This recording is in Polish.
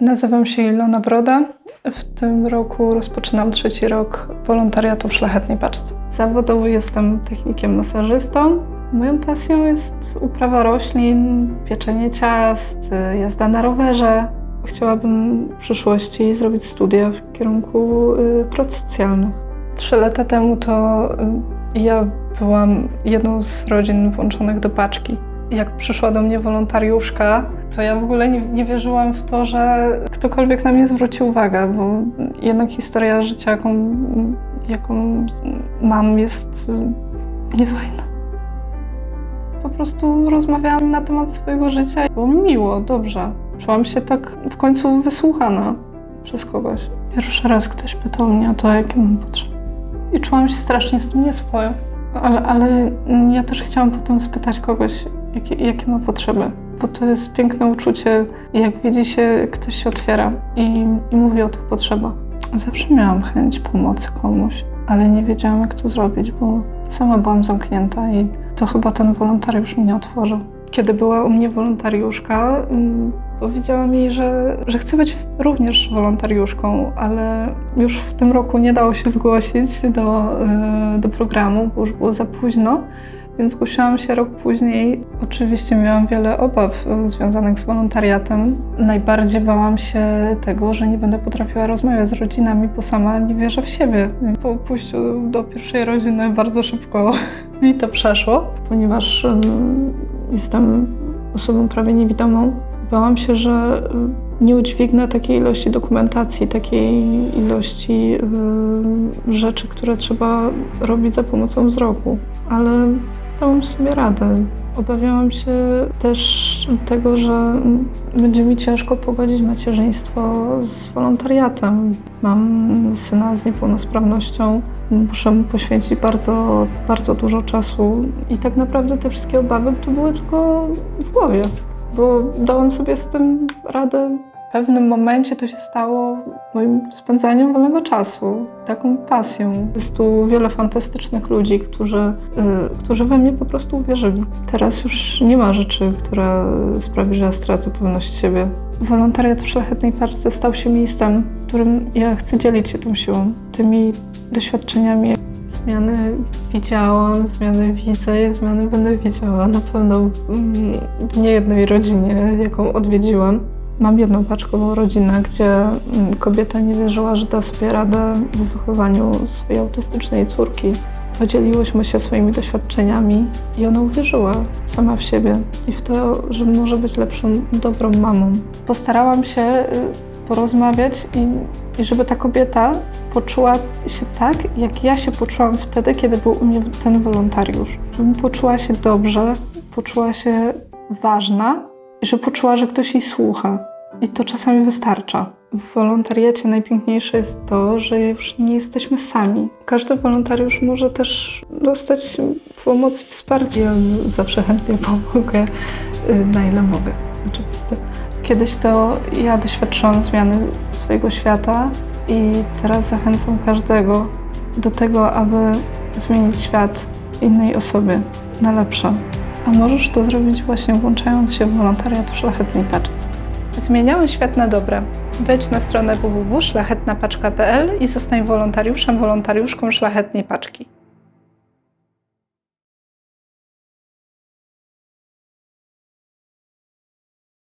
Nazywam się Ilona Broda. W tym roku rozpoczynam trzeci rok wolontariatu w Szlachetnej Paczce. Zawodowo jestem technikiem masażystą. Moją pasją jest uprawa roślin, pieczenie ciast, jazda na rowerze. Chciałabym w przyszłości zrobić studia w kierunku y, prac socjalnych. Trzy lata temu to y, ja byłam jedną z rodzin włączonych do paczki. Jak przyszła do mnie wolontariuszka, to ja w ogóle nie, nie wierzyłam w to, że ktokolwiek na mnie zwróci uwagę, bo jednak historia życia, jaką, jaką mam, jest niefajna. Po prostu rozmawiałam na temat swojego życia. Było mi miło, dobrze. Czułam się tak w końcu wysłuchana przez kogoś. Pierwszy raz ktoś pytał mnie o to, jakie mam potrzeby. I czułam się strasznie z tym nieswojo. Ale, ale ja też chciałam potem spytać kogoś, jakie, jakie ma potrzeby. Bo to jest piękne uczucie, jak widzi się, ktoś się otwiera i, i mówi o tych potrzebach. Zawsze miałam chęć pomocy komuś, ale nie wiedziałam, jak to zrobić, bo sama byłam zamknięta i to chyba ten wolontariusz mnie otworzył. Kiedy była u mnie wolontariuszka, mm, powiedziałam jej, że, że chcę być również wolontariuszką, ale już w tym roku nie dało się zgłosić do, y, do programu, bo już było za późno, więc zgłosiłam się rok później. Oczywiście miałam wiele obaw y, związanych z wolontariatem. Najbardziej bałam się tego, że nie będę potrafiła rozmawiać z rodzinami, bo sama nie wierzę w siebie. Po pójściu do pierwszej rodziny bardzo szybko mi to przeszło, ponieważ jestem osobą prawie niewidomą. Bałam się, że nie udźwignę takiej ilości dokumentacji, takiej ilości y, rzeczy, które trzeba robić za pomocą wzroku, ale dałam sobie radę. Obawiałam się też tego, że będzie mi ciężko pogodzić macierzyństwo z wolontariatem. Mam syna z niepełnosprawnością, muszę mu poświęcić bardzo, bardzo dużo czasu i tak naprawdę te wszystkie obawy to były tylko w głowie bo dałam sobie z tym radę. W pewnym momencie to się stało moim spędzaniem wolnego czasu, taką pasją. Jest tu wiele fantastycznych ludzi, którzy, y, którzy we mnie po prostu uwierzyli. Teraz już nie ma rzeczy, która sprawi, że ja stracę pewność siebie. Wolontariat w Szlachetnej Paczce stał się miejscem, w którym ja chcę dzielić się tą siłą, tymi doświadczeniami. Zmiany widziałam, zmiany widzę i zmiany będę widziała na pewno mm, w niejednej rodzinie, jaką odwiedziłam. Mam jedną paczkową rodzinę, gdzie mm, kobieta nie wierzyła, że da sobie radę w wychowaniu swojej autystycznej córki. Podzieliłyśmy się swoimi doświadczeniami i ona uwierzyła sama w siebie i w to, że może być lepszą, dobrą mamą. Postarałam się y, porozmawiać i, i żeby ta kobieta poczuła się tak, jak ja się poczułam wtedy, kiedy był u mnie ten wolontariusz. Żebym poczuła się dobrze, poczuła się ważna że poczuła, że ktoś jej słucha. I to czasami wystarcza. W wolontariacie najpiękniejsze jest to, że już nie jesteśmy sami. Każdy wolontariusz może też dostać pomoc i wsparcie. Ja zawsze chętnie pomogę, y, na ile mogę, oczywiście. Kiedyś to ja doświadczyłam zmiany swojego świata i teraz zachęcam każdego do tego, aby zmienić świat innej osobie na lepsze. A możesz to zrobić właśnie włączając się w wolontariat w Szlachetnej Paczce. Zmieniamy świat na dobre. Wejdź na stronę www.szlachetnapaczka.pl i zostań wolontariuszem, wolontariuszką Szlachetnej Paczki.